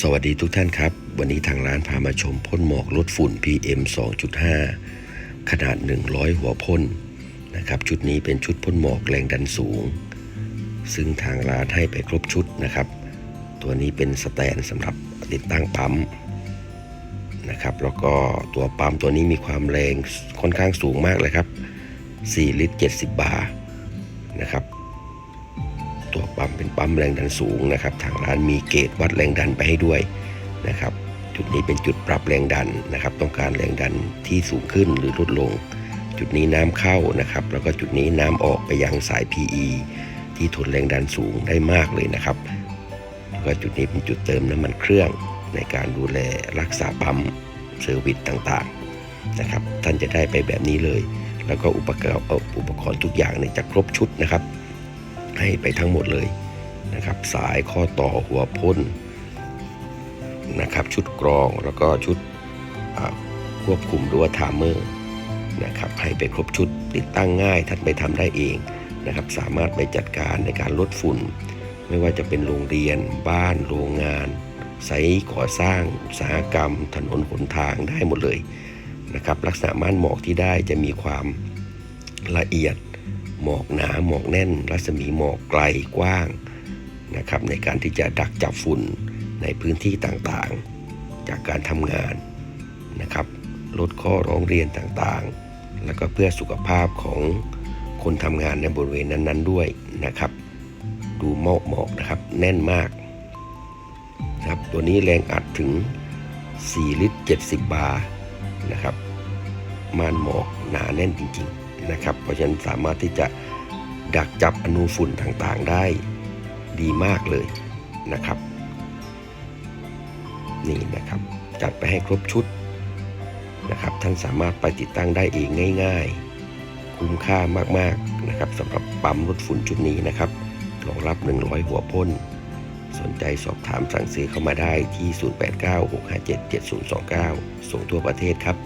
สวัสดีทุกท่านครับ วันนี้ทางร้านพามาชมพ่นหมอกลดฝุ่น PM 2.5 ขนาด 100 หัวพ่นนะครับ ชุดนี้เป็นชุดพ่นหมอกแรงดันสูง ซึ่งทางร้านให้ไปครบชุดนะครับ ตัวนี้เป็นสแตนสำหรับติดตั้งปั๊มนะครับแล้วก็ตัวปั๊มตัวนี้มีความแรงค่อนข้างสูงมากเลยครับ 4 ลิตร 70 บาร์นะครับ ตัวปั๊มเป็นปั๊มแรงดันสูงนะครับ ทางร้านมีเกจวัดแรงดันไปให้ด้วยนะครับ จุดนี้เป็นจุดปรับแรงดันนะครับ ต้องการแรงดันที่สูงขึ้นหรือลดลง จุดนี้น้ำเข้านะครับ แล้วก็จุดนี้น้ำออกไปยังสาย PE ที่ทนแรงดันสูงได้มากเลยนะครับแล้วก็จุดนี้เป็นจุดเติมน้ำมันเครื่องในการดูแลรักษาปั๊มเซอร์วิสต่างๆนะครับ ท่านจะได้ไปแบบนี้เลย แล้วก็อุปกรณ์อุปกรณ์ทุกอย่างเนี่ยจะครบชุดนะครับ ให้ไปทั้งหมดเลยนะครับ สายข้อต่อหัวพ่นนะครับ ชุดกรองแล้วก็ชุดควบคุมหรือว่ามเมอร์นะครับให้ไปครบชุดติดตั้งง่ายท่านไปทำได้เองนะครับ สามารถไปจัดการในการลดฝุ่น ไม่ว่าจะเป็นโรงเรียน บ้านโรงงานไซต์ก่อสร้างอุตสาหกรรม ถนนหนทางได้หมดเลยนะครับ ลักษณะม่านหมอกที่ได้จะมีความละเอียด หมอกหนาหมอกแน่น รัศมีหมอกไกลกว้างนะครับในการที่จะดักจับฝุ่นในพื้นที่ต่างๆ จากการทำงานนะครับลดข้อร้องเรียนต่างๆ แล้วก็เพื่อสุขภาพของคนทำงานในบริเวณนั้นๆด้วยนะครับ ดูหมอกหมอกนะครับแน่นมากนะครับตัวนี้แรงอัดถึง 4 ลิตร 70 บาร์นะครับม่านหมอกหนาแน่นจริง ๆ นะครับ เพราะฉะนั้นสามารถที่จะดักจับอนูฝุ่นต่างๆได้ดีมากเลยนะครับ นี่นะครับ จัดไปให้ครบชุดนะครับ ท่านสามารถไปติดตั้งได้เองง่าย ๆ คุ้มค่ามากๆนะครับสำหรับปั๊มลดฝุ่นชุดนี้นะครับรองรับ 100 หัวพ่น สนใจสอบถามสั่งซื้อเข้ามาได้ที่ 0896577029 ส่งทั่วประเทศครับ